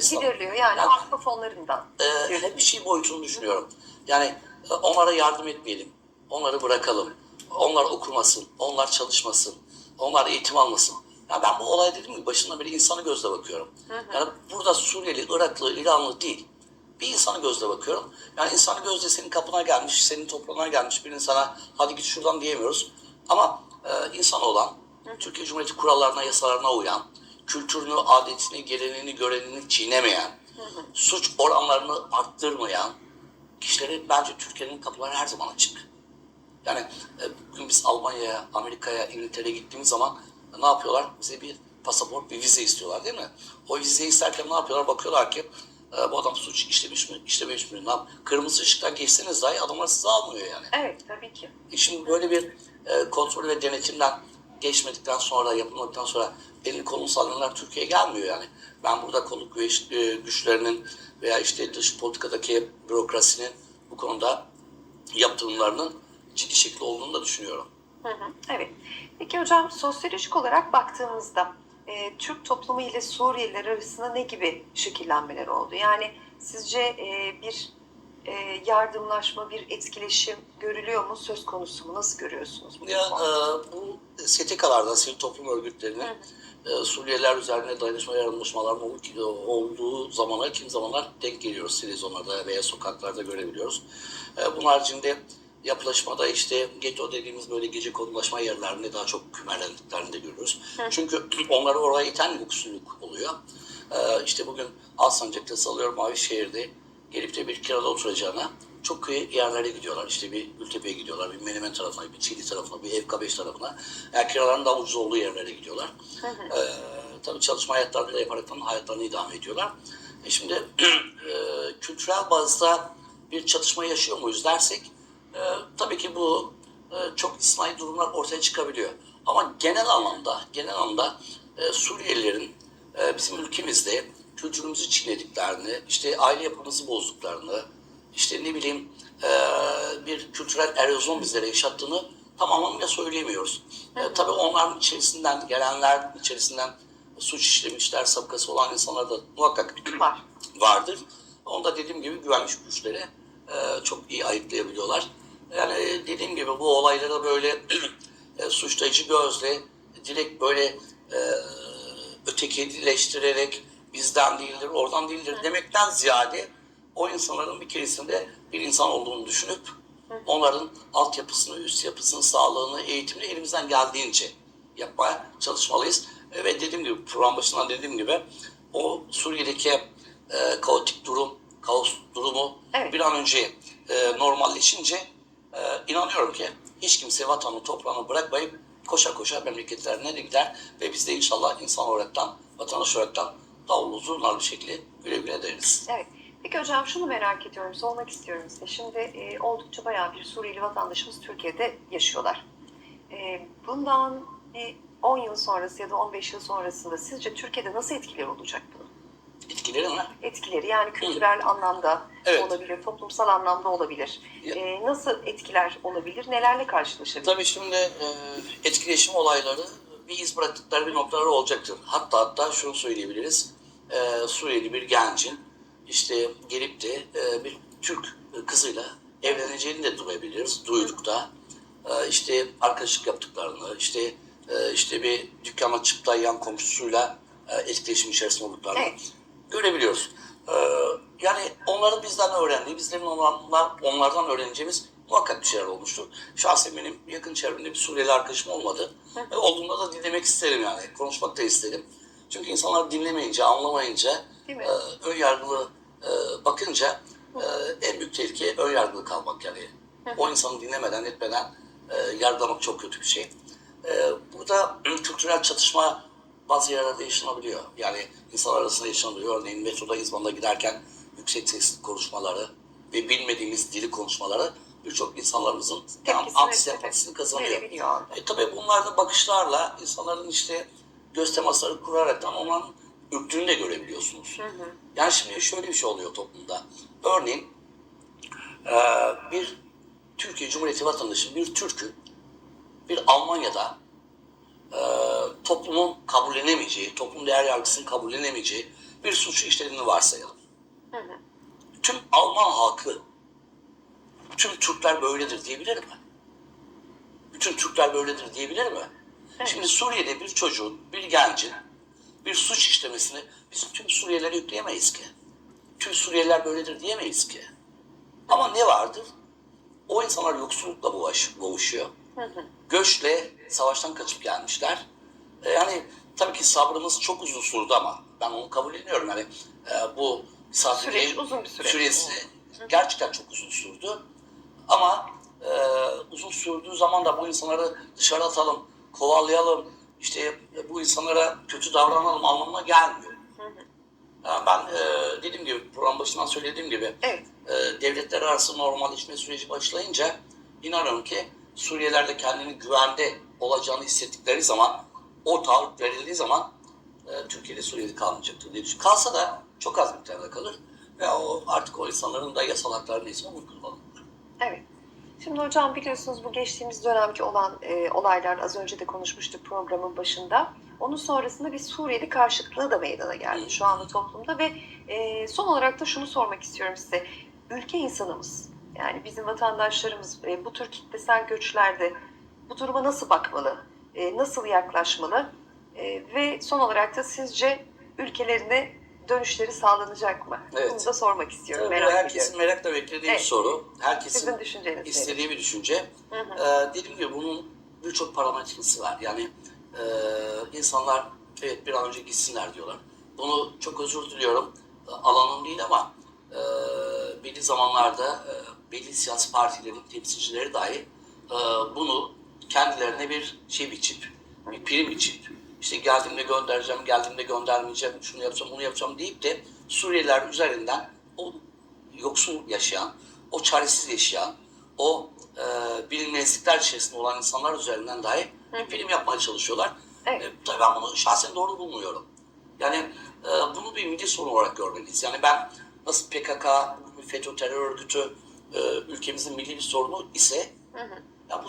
gideriliyor. Yani Yani- artma fonlarından. Hep bir şey boyutunu düşünüyorum. Yani e, onlara yardım etmeyelim. Onları bırakalım. Onlar okumasın. Onlar çalışmasın. Onlar eğitim almasın. Ya ben bu olaya dedim ki başından beri insanı gözle bakıyorum. Yani burada Suriyeli, Iraklı, İranlı değil. Bir insanı gözle bakıyorum. Yani insanı gözle senin kapına gelmiş, senin toprağına gelmiş bir insana hadi git şuradan diyemiyoruz. Ama e, insan olan, Türkiye Cumhuriyeti kurallarına, yasalarına uyan, kültürünü, adetini, geleneğini, görenini çiğnemeyen, suç oranlarını arttırmayan kişilerin bence Türkiye'nin kapıları her zaman açık. Yani e, bugün biz Almanya'ya, Amerika'ya, İngiltere'ye gittiğimiz zaman ne yapıyorlar? Bize bir pasaport, bir vize istiyorlar değil mi? O vizeyi isterken ne yapıyorlar? Bakıyorlar ki e, bu adam suç işlemiş mi, işlememiş mi? Ne yap- Kırmızı ışıktan geçseniz dahi adamlar sizi almıyor yani. Evet tabii ki. E Şimdi böyle bir e, kontrol ve denetimden geçmedikten sonra, yapılmadıktan sonra elini kolunu sallayanlar Türkiye'ye gelmiyor yani. Ben burada güç, e, güçlerinin veya işte dış politikadaki bürokrasinin bu konuda yaptırımlarının ciddi şekilde olduğunu da düşünüyorum. Hı hı, Evet. Peki hocam sosyolojik olarak baktığımızda e, Türk toplumu ile Suriyeliler arasında ne gibi şekillenmeler oldu? Yani sizce e, bir e, yardımlaşma, bir etkileşim görülüyor mu, söz konusu mu? Nasıl görüyorsunuz bu Ya e, bu STK'lardan, sivil toplum örgütlerinin e, Suriyeliler üzerine dayanışma yardımlaşmaların ol- olduğu zamana kim zamanlar denk geliyoruz televizyonlarda veya sokaklarda görebiliyoruz. E, bunun haricinde yapılaşmada işte ghetto dediğimiz böyle gece konumlaşma yerlerinde daha çok kümelendiklerini de görüyoruz. Çünkü onları oraya iten yoksulluk oluyor. E, işte bugün Alsancak'ta salıyorum Mavişehir'de gelip de bir kirada oturacağına çok kıyı yerlere gidiyorlar. İşte bir Gültepe'ye gidiyorlar, bir Menemen tarafına, bir Çiğli tarafına, bir FK5 tarafına. Yani kiraların daha ucuz olduğu yerlere gidiyorlar. Ee, tabii çalışma hayatlarını da yaparaktan hayatlarını idame ediyorlar. E şimdi e, kültürel bazda bir çatışma yaşıyor muyuz dersek e, tabii ki bu e, çok istisnai durumlar ortaya çıkabiliyor. Ama genel anlamda, genel anlamda e, Suriyelilerin e, bizim ülkemizde kültürümüzü çiğnediklerini, işte aile yapımızı bozduklarını, işte ne bileyim e, bir kültürel erozyon bizlere yaşattığını tam anlamıyla söyleyemiyoruz. E, tabii onların içerisinden gelenler içerisinden suç işlemişler, sabıkası olan insanlar da muhakkak Var. vardır. Onda dediğim gibi güvenlik güçleri e, çok iyi ayıklayabiliyorlar. Yani dediğim gibi bu olaylara böyle e, suçlayıcı gözle direkt böyle e, ötekileştirerek bizden değildir, oradan değildir demekten ziyade o insanların bir keresinde bir insan olduğunu düşünüp onların altyapısını, üst yapısını, sağlığını, eğitimini elimizden geldiğince yapmaya çalışmalıyız. Ve dediğim gibi program başından dediğim gibi o Suriye'deki e, kaotik durum, kaos durumu Evet. bir an önce e, normalleşince e, inanıyorum ki hiç kimse vatanı toprağını bırakmayıp koşa koşa memleketlerine de gider ve biz de inşallah insan olaraktan, vatandaş olaraktan davul zurnalı bir şekilde güle güle deriz. Evet. Peki hocam şunu merak ediyorum, sormak istiyorum size. Şimdi e, oldukça bayağı bir Suriyeli vatandaşımız Türkiye'de yaşıyorlar. E, bundan bir 10 yıl sonrası ya da 15 yıl sonrasında sizce Türkiye'de nasıl etkileri olacak bunun? Etkileri mi? Etkileri yani kültürel anlamda Evet. olabilir, toplumsal anlamda olabilir. Ya- E, nasıl etkiler olabilir, nelerle karşılaşabilir? Tabii şimdi e, etkileşim olayları bir iz bıraktıkları bir noktaları olacaktır. Hatta hatta şunu söyleyebiliriz. E, Suriyeli bir gencin işte gelip de e, bir Türk kızıyla evleneceğini de duyabiliriz. Duyduk da. E, işte arkadaşlık yaptıklarını, işte e, işte bir dükkan açıp da yan komşusuyla e, etkileşim içerisinde olduklarını Evet. görebiliyoruz. Yani onların bizden öğrendiği, bizlerin onlardan, onlardan öğreneceğimiz muhakkak bir şeyler olmuştur. Şahsen benim yakın çevremde bir Suriyeli arkadaşım olmadı. E, olduğunda da dinlemek isterim yani, konuşmak da isterim. Çünkü insanlar dinlemeyince, anlamayınca, e, ön yargılı e, bakınca e, en büyük tehlike ön yargılı kalmak yani. O insanı dinlemeden, etmeden e, yargılamak çok kötü bir şey. E, burada kültürel çatışma bazı yerlerde yaşanabiliyor. Yani insanlar arasında yaşanabiliyor. Örneğin metroda, İzban'da giderken yüksek sesli konuşmaları ve bilmediğimiz dili konuşmaları birçok insanlarımızın Tepkisini, antisempatisini kazanıyor. E, tabii bunlar da bakışlarla insanların işte göz temasları kuraraktan onların ürktüğünü de görebiliyorsunuz. Yani şimdi şöyle bir şey oluyor toplumda. Örneğin e, bir Türkiye Cumhuriyeti vatandaşı, bir Türk'ün bir Almanya'da e, toplumun kabullenemeyeceği, toplum değer yargısının kabullenemeyeceği bir suçu işlediğini varsayalım. Hı hı. Tüm Alman halkı, tüm Türkler böyledir diyebilir mi? Bütün Türkler böyledir diyebilir mi? Evet. Şimdi Suriye'de bir çocuğun, bir gencin bir suç işlemesini biz tüm Suriyelilere yükleyemeyiz ki. Tüm Suriyeliler böyledir diyemeyiz ki. Ama ne vardır? O insanlar yoksullukla boğuş, boğuşuyor. Göçle savaştan kaçıp gelmişler. E, yani tabii ki sabrımız çok uzun sürdü ama ben onu kabul ediyorum. Yani e, bu Süreç uzun bir süreç. süresi gerçekten çok uzun sürdü. Ama e, uzun sürdüğü zaman da bu insanları dışarı atalım, kovalayalım, işte bu insanlara kötü davranalım anlamına gelmiyor. Yani ben e, dediğim gibi program başından söylediğim gibi Evet. e, devletler arası normalleşme süreci başlayınca inanıyorum ki Suriyeliler de kendini güvende olacağını hissettikleri zaman o taahhüt verildiği zaman e, Türkiye'de Suriye'de kalmayacaktır diye düşünüyorum. Kalsa da çok az miktarda kalır ve o artık o insanların da yasal hakları neyse onu kullanır. Evet. Şimdi hocam biliyorsunuz bu geçtiğimiz dönemki olan e, olaylar az önce de konuşmuştuk programın başında. Onun sonrasında bir Suriyeli karşıtlığı da meydana geldi şu anda toplumda ve e, son olarak da şunu sormak istiyorum size. Ülke insanımız yani bizim vatandaşlarımız e, bu tür kitlesel göçlerde bu duruma nasıl bakmalı, e, nasıl yaklaşmalı E, ve son olarak da sizce ülkelerine dönüşleri sağlanacak mı? Evet. Bunu da sormak istiyorum, Tabii merak herkesin ediyorum. merakla beklediği Evet. bir soru. Herkesin Sizin düşünceniz istediği bir düşünce. Hı hı. Ee, dediğim gibi bunun birçok parametresi var. Yani e, insanlar evet bir an önce gitsinler diyorlar. Bunu çok özür diliyorum. e, Alanım değil ama e, belli zamanlarda e, belli siyasi partilerin temsilcileri dahi e, bunu kendilerine bir şey biçip, bir prim biçip, işte geldiğimde göndereceğim, geldiğimde göndermeyeceğim, şunu yapacağım, bunu yapacağım deyip de Suriyeliler üzerinden o yoksul yaşayan, o çaresiz yaşayan, o e, bilinmezlikler içerisinde olan insanlar üzerinden dahi bir film yapmaya çalışıyorlar. Evet. E, tabii ben bunu şahsen doğru bulmuyorum. Yani e, bunu bir milli sorun olarak görmeliyiz. Yani ben nasıl PKK, FETÖ terör örgütü e, ülkemizin milli bir sorunu ise ya bu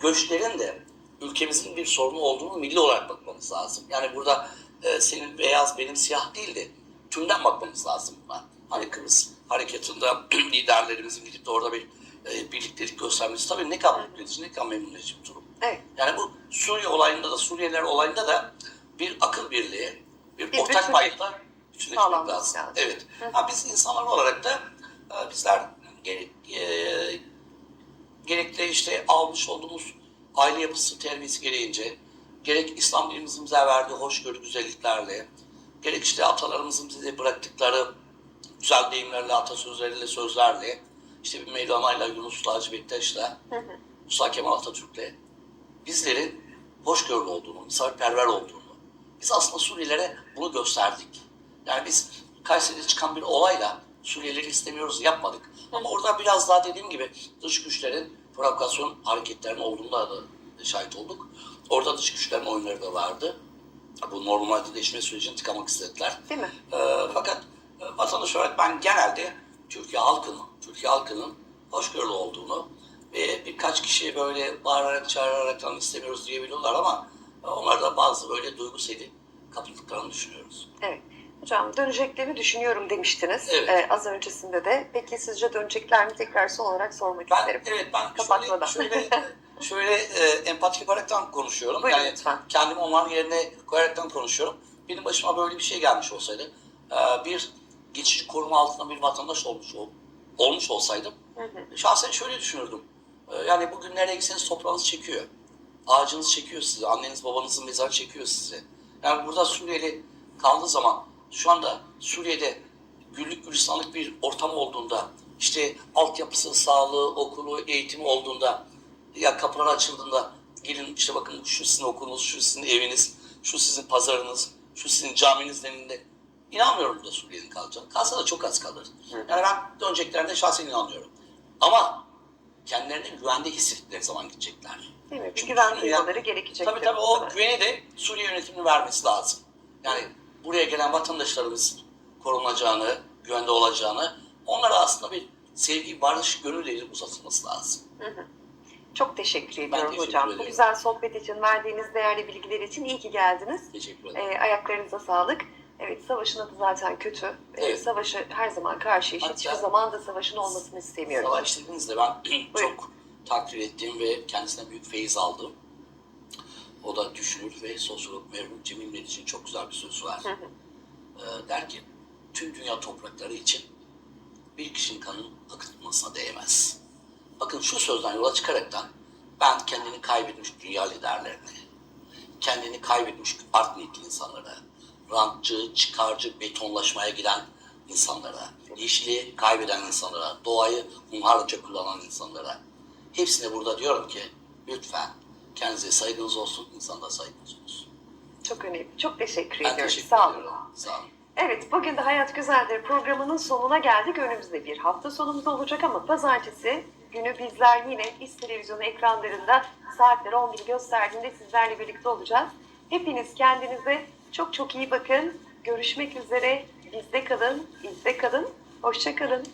göçlerin de ülkemizin bir sorunu olduğunu milli olarak bakmamız lazım. Yani burada e, senin beyaz benim siyah değil de tümden bakmamız lazım buna. Hani Kıbrıs harekatında liderlerimizin gidip de orada bir e, birliktelik göstermesi tabii ne kadar mutlu edici, ne kadar memnun edici bir durum. Evet. Yani bu Suriye olayında da Suriyeliler olayında da bir akıl birliği, bir, Bir ortak payda bütünleşmek lazım. lazım. Evet. Ha, biz insanlar olarak da e, bizler gerek, e, gerekli işte almış olduğumuz aile yapısı terbiyesi gereğince, gerek İslam dinimizin bize verdiği hoşgörü güzelliklerle, gerek işte atalarımızın bize bıraktıkları güzel deyimlerle, atasözleriyle, sözlerle, işte bir Mevlana'yla, Yunus'la, Hacı Bektaş'la, Musa Kemal Atatürk'le bizlerin hoşgörülü olduğunu, misafirperver olduğunu, biz aslında Suriyelilere bunu gösterdik. Yani biz Kayseri'de çıkan bir olayla Suriyelileri istemiyoruz yapmadık. Ama orada biraz daha dediğim gibi dış güçlerin provokasyon hareketlerinin olduğunda da şahit olduk. Orada dış güçlerin oyunları da vardı. Bu normalleşme sürecini tıkamak istediler. Değil mi? Ee, fakat e, vatandaş olarak ben genelde Türkiye halkının, Türkiye halkının hoşgörülü olduğunu ve birkaç kişi böyle bağırarak çağırarak "Tamam, istemiyoruz diyebiliyorlar ama e, onlar da bazı böyle duygu seli kapıldıklarını düşünüyoruz. Evet. Hocam döneceklerini düşünüyorum demiştiniz Evet. Ee, az öncesinde de. Peki sizce dönecekler mi? Tekrar son olarak sormak Ben isterim. evet ben Kapatmadan. şöyle şöyle şöyle e, empati yaparaktan konuşuyorum. Buyurun yani lütfen. kendimi onların yerine koyaraktan konuşuyorum. Benim başıma böyle bir şey gelmiş olsaydı, e, bir geçici koruma altında bir vatandaş olmuş ol- olmuş olsaydım, Hı hı. şahsen şöyle düşünürdüm. E, yani bugün nereye gitseniz toprağınız çekiyor. Ağacınız çekiyor sizi, anneniz babanızın mezarı çekiyor sizi. Yani burada Suriyeli kaldığı zaman, şu anda Suriye'de güllük gülistanlık bir ortam olduğunda, işte altyapısı, sağlığı, okulu, eğitimi olduğunda, ya kapılar açıldığında gelin işte bakın şu sizin okulunuz, şu sizin eviniz, şu sizin pazarınız, şu sizin caminiz denildi. İnanmıyorum da Suriye'nin kalacağını. Kalsa da çok az kalır. Yani ben döneceklerine şahsen inanıyorum. Ama kendilerini güvende hissettikleri zaman gidecekler. Değil mi? Bir güven duymaları gerekecek. Tabii tabii o güveni de Suriye yönetiminin vermesi lazım. Yani buraya gelen vatandaşlarımız korunacağını, güvende olacağını, onlara aslında bir sevgi, barış, gönül eli uzatılması lazım. Çok teşekkür ediyorum teşekkür hocam. Bu ederim. güzel sohbet için, verdiğiniz değerli bilgiler için iyi ki geldiniz. Teşekkür ederim. Ee, ayaklarınıza sağlık. Evet savaşın adı zaten kötü. Ee, Evet. Savaşa her zaman karşıyız. Hatta- Hiçbir zaman da savaşın olmasını istemiyorum. Savaş dediğinizde ben çok takdir ettiğim ve kendisine büyük feyiz aldım. O da düşünür ve sosyolog merhum Cemil Meriç'in çok güzel bir sözü var. Hı hı. Ee, der ki, tüm dünya toprakları için bir kişinin kanının akıtılmasına değmez. Bakın şu sözden yola çıkaraktan ben kendini kaybetmiş dünya liderlerine, kendini kaybetmiş art niyetli insanlara, rantçı, çıkarcı, betonlaşmaya giden insanlara, yeşili kaybeden insanlara, doğayı hunharca kullanan insanlara, hepsine burada diyorum ki lütfen kendinize saygınız olsun, insanda saygınız olsun. Çok önemli. Çok teşekkür Ben ediyorum. teşekkür Sağ olun. ediyorum. Sağ olun. Evet, bugün de Hayat Güzeldir programının sonuna geldik. Önümüzde bir hafta sonumuz olacak ama pazartesi günü bizler yine İS Televizyonu ekranlarında saatler 11'i gösterdiğinde sizlerle birlikte olacağız. Hepiniz kendinize çok çok iyi bakın. Görüşmek üzere. Bizde kalın, bizde kalın. Hoşça kalın.